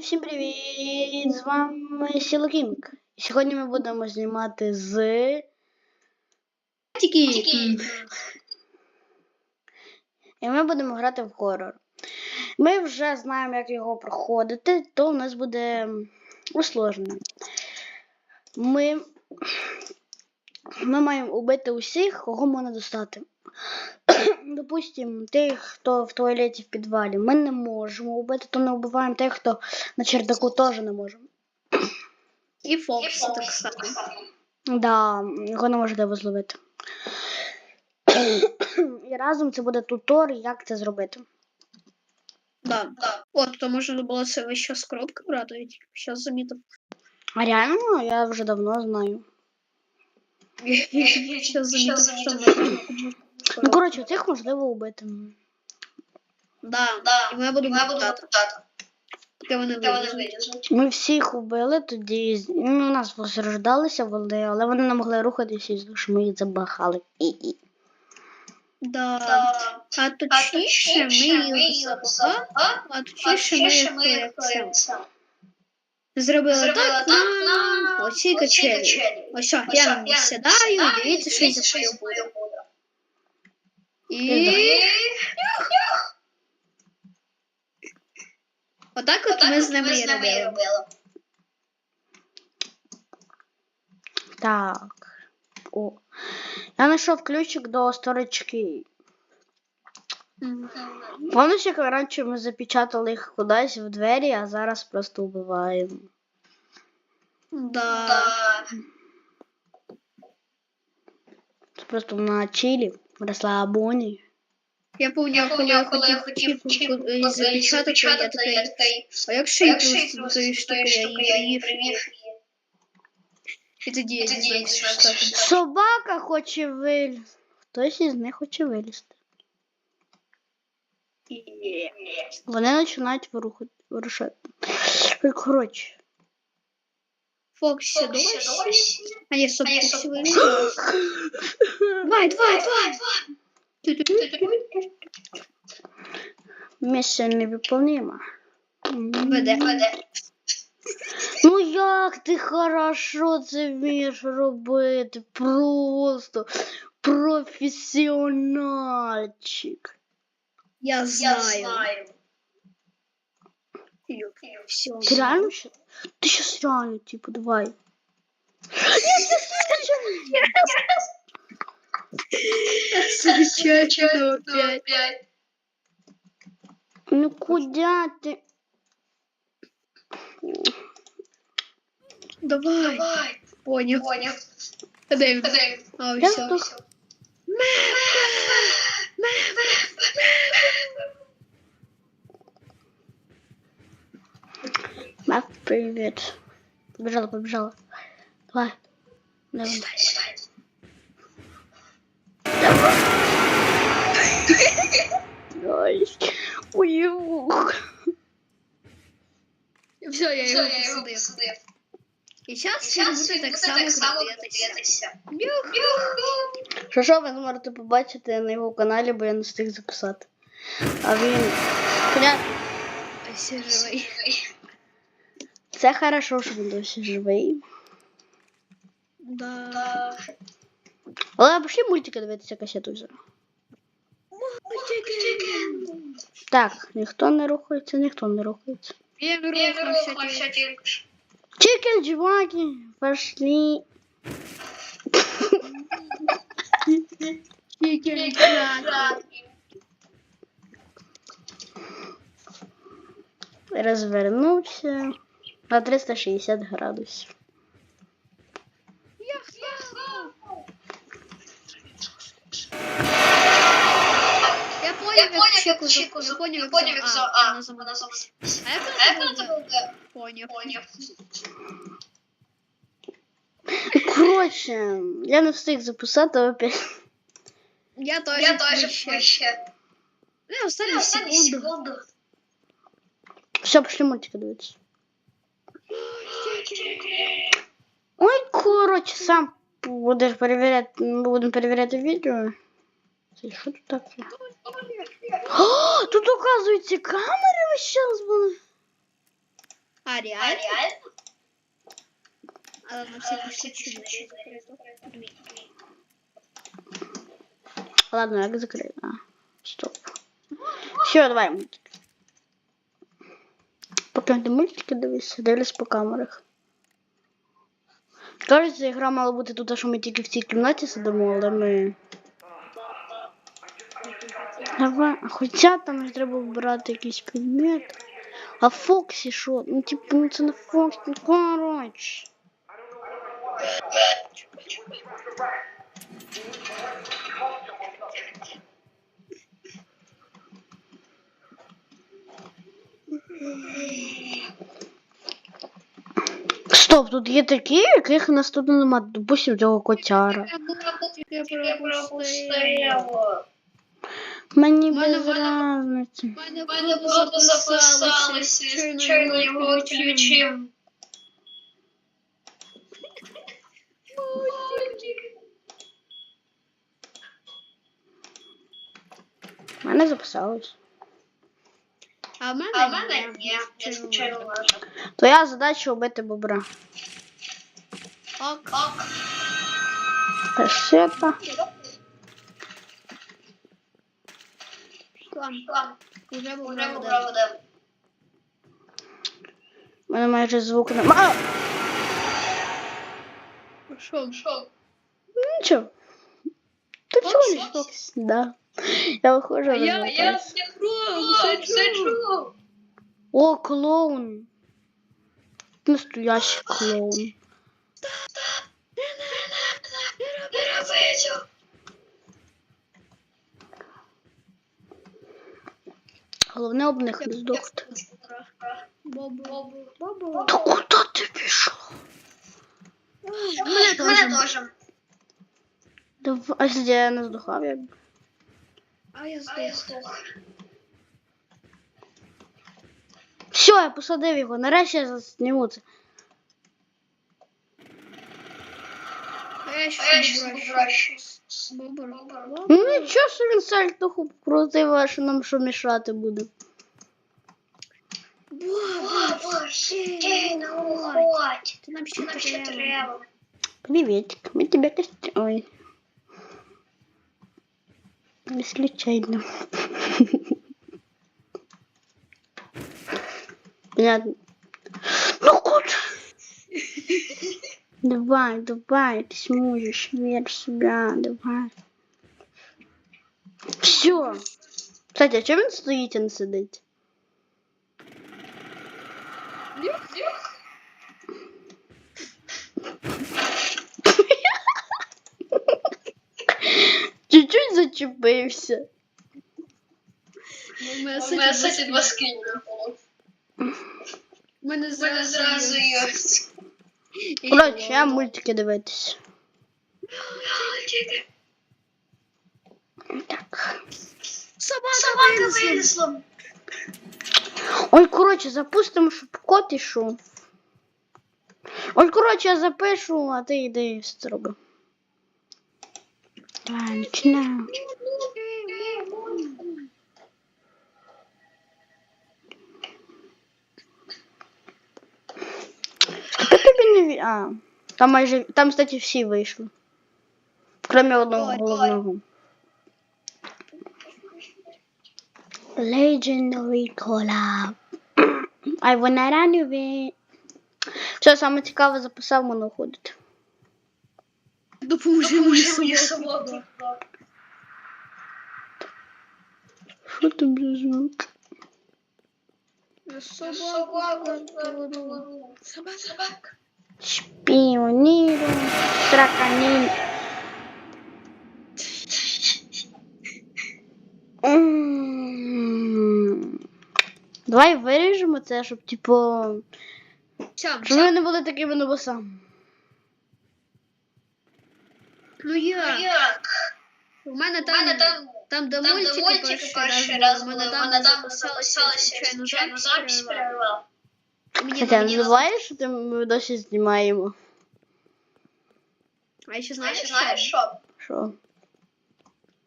всім привіт! З вами Сіло Кінг. Сьогодні ми будемо знімати з. Тільки І ми будемо грати в хорор. Ми вже знаємо, як його проходити, то у нас буде усложнено. Ми, ми маємо убити усіх, кого можна достати. Допустим, тих, хто в туалеті в підвалі, ми не можемо убити, то не вбиваємо тих, хто на чердаку теж не можемо. і Фокс так само. Да, його неможливо зловити. І разом це буде тутор, як це зробити. Да. От, то можна було це весь час коробки брати, я тільки зараз замітив. А реально, я вже давно знаю. Я тільки зараз замітив, що можна. Ну, коротше, цих можливо убити. Да, і ми будемо питати, поки вони вилізуть. Ми всіх убили тоді. Ну, у нас розрождалися вони, але вони не могли рухатися, і що ми їх забахали. І-і. Да. А точніше ми їх забагали, а точніше ми їх. Зробили так на оцій качелі. Ось, я сідаю, дивіться, що мною буде. І... Отак от ми з ними і робили. Так. О. Я знайшов ключик до сторочки. Пам'ятаєш, як раніше ми запечатали їх кудись в двері, а зараз просто вбиваємо. Да. Це просто на чилі, в розслабоні. Я пам'ятаю, коли я хотів запечатати, я такий, а якщо я просто тої штуки, я її привів. І тоді я. Собака хоче вилізти. Хтось із них хоче вилізти. Вони починають вирушати. Коротше. Фоксі досі. А я стоп, Фоксі вирішила. Давай, давай, давай. Місія невиповнима. Веде. Ну як ти хорошо це вмієш робити? Просто професіональчик. Я знаю. Все. Ти реально ще? Ти щас реально, типу, давай. Замечательно опять. Ну куда ти? Давай. Понял. Дэвид. А, Я все. тут- Мак, привет. Побежала, побежала. Давай. Давай. Давай. Ой, ух. Все, я его посадил. І зараз він буде так само крутитися. Юху. Що що ви можете побачити на його каналі, бо я не встиг записати. А він. Понятно. Все живий. Це хорошо, що він досі живий. Да. Але пошли мультики дивитися касету взяла. Так, ніхто не рухається, ніхто не рухається. Я рухався тільки. Чикен, чуваки, пошли. Тільки Розвернувся На 360 градусів. Я понял, як чеку я понял, як за А, вона замовилася. А як вона замовила? Поняв. Коротше, я не встиг записати опять. Я теж ще. Не, останню секунду. Все, пошли мультики дивитися. Коротше, сам будеш перевіряти, ми будемо перевіряти відео. Це що тут таке? О, тут, оказується, камери весь час були. А, А реально? реально? Але на всякий случай двері закрито. Дві. Ладно, як закрив. А, стоп. Все, давай мультик. Поки ти мультики дивишся, дивлюсь по камерах. Кажуть, ця гра мала бути тут, що ми тільки в цій кімнаті сидимо, але ми. Хоча там ж треба вибирати якийсь предмет. А Фоксі що? Ну, типу, ну це не Фоксі, ну коротше. Стоп, тут є такі, яких у нас тут нема. Допустим, цього котяра. Я пропустила. Мені без разниці. Мене просто записалося, звичайно, його відключив. Мене записалось. А в мене А в мене ні, я звичайно. Твоя задача убити бобра. Ок. Ок. Касета. Ладно, Ладно, Уже вже був. У мене майже звук нема. Що? Що? Нічого. Фоксі? лиш Фоксі. Да. Я виходжу, А я- А розвертаюсь. я сижу, сиджу. О, клоун. Настоящий клоун. Головне об них не здохти. Та куди ти пішов? Мене теж. Давай, а я не здохав я А я здох. Все, я посадив його. Нарешті я засніму це. Ну нічого, що він сальтуху крутив, а що нам що мішати буде. Ну уходь. Ти нам ще треба. Приветик, мы тебя костюм... Случайно. Понятно. Ну куда? Давай, давай, ты сможешь, верь в себя, давай. Все. Кстати, а чому він стоїть, а не? Чуть-чуть зачепився. У мене У мене, два два скріни. У мене зразу є. Коротше, я мультики дивитись. Так. Собака вилізла. Ой, коротше, запустимо, щоб кот ішов. Ой, коротше, я запишу, а ти йди строго. Давай, починаємо. А тобі не. А, там майже, там, кстати, всі вийшли. Кроме одного головного. Legendary collab. I wanna run away. Все, саме цікаве записав, воно уходить. Допоможи мені собаку. собаку. Що там за звук? Собака. Собака. Собака. Шпіоніру, траканін. Давай виріжемо це, щоб, типу, щоб ми не були такими нобосами. Ну як? Як? У мене У мене там, там там, де Там, де мультики мультики перший перший раз раз були, у були, мене там записалося, звичайно, звичайно, запис запис перервав. перервав. Мені Хоча на- не забуваєш, що ти ми досі знімаємо. А ще Знаєш, знаєш, знаєш що? що? Що?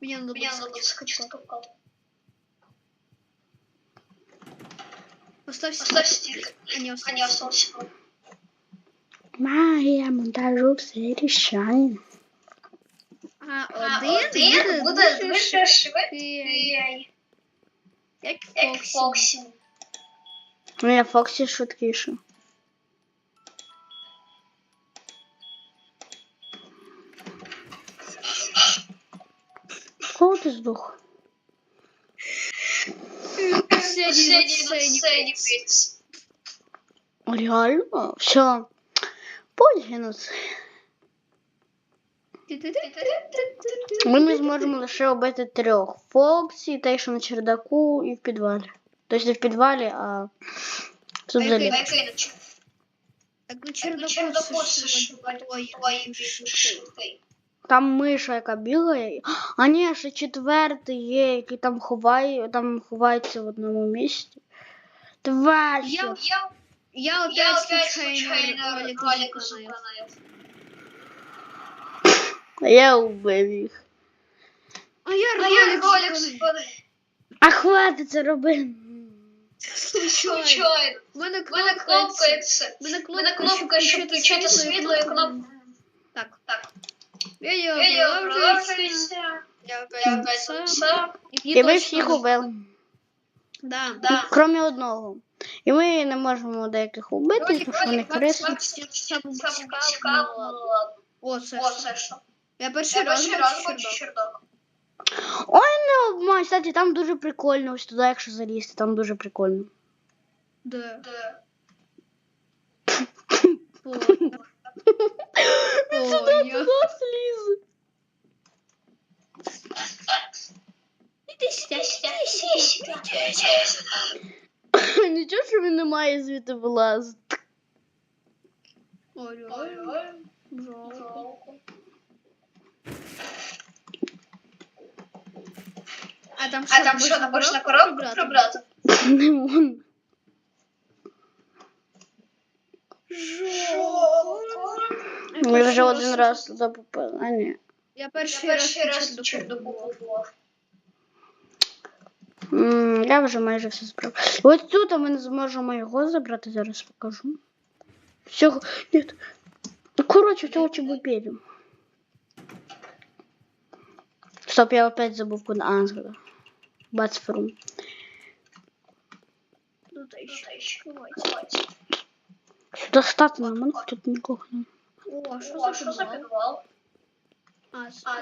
Мені надо Мені було надо скачати. скачати. Постав Поставь стик. стик. А не А остался. не остался. Магія монтажу все рішає. А А один один буде дуже швидкий, швидкий, як як Фоксі. Фоксі. Ну, я Фоксі швидкіше. Кого ти здох? Сьогодні на Сьогодні на сцені. сцені Фікс. Реально? Все. Польгінус. Ми не зможемо лише убити трьох. Фоксі, той, що на чердаку, і в підвалі. Тобто не в підвалі, а тут взагалі. Так швидкий. швидкий. Там миша, яка бігає. А ні, ще четвертий є, який там ховає, там ховається в одному місці. Тварь! Я- Я, Я я опять опять случайно случайно ролик ролик зупинив. Зупинив. Я убив їх. А я ролик. А хватить це робити. Случайно. У мене У мене кнопка. У мене кнопка, кнопка, щоб включити світло і кнопка. Так. Так. Відео продовжується. продовжується. Я Я опять. І ви всіх убили. Да. Да. Крім одного. І ми не можемо деяких убити, тому що вони ладно. О, це що? це що? Я перший Я раз перший раз бачу бачу чердак. чердак. Ой, не обмань, кстати, там дуже прикольно. Ось туди, якщо залізти, там дуже прикольно. Де? Де? О, О, я... слізе. Іди сюди, Іди сюди, іди сюди. Нічого, що він не має звідти вилазити. Ой, ой, Ой-ой, жалко. жалко. А там А там що, напиш на коробку прибрати? Не. Жалко. Ми вже один раз туди попали. А ні. Я Я перший перший раз раз чердаку. побував. М, Я вже майже все збрав. Ось тут ми не зможемо його забрати, зараз покажу. Всього. Ні. Коротше, цього чебупелю. Стоп, я опять забув куди. А, Давайте. Сюди стати не можна, тут не. О, О, за що за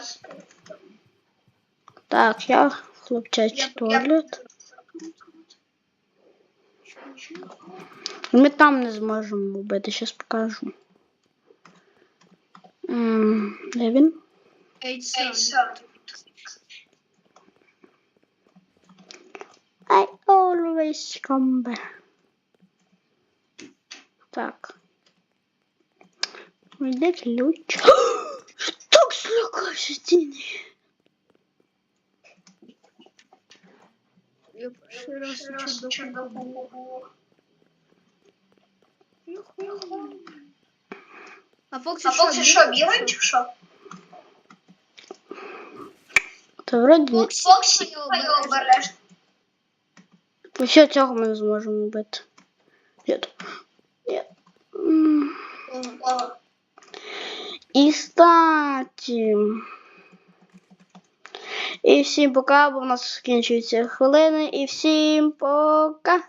спи. Так, я хлопчачий туалет. Ми там не зможемо вбити, зараз покажу. Де він? I always come back. Так. Де ключ? Так злякався стіни. Я перший раз чердаку побував. А Фоксі А Фоксі що, бігає чи що? Та вроді. Фоксі, Фоксі, його береш. Все цього ми не зможемо вбити. Ні. Ні. І статі. І всім пока, бо в нас скінчуються хвилини. І всім пока.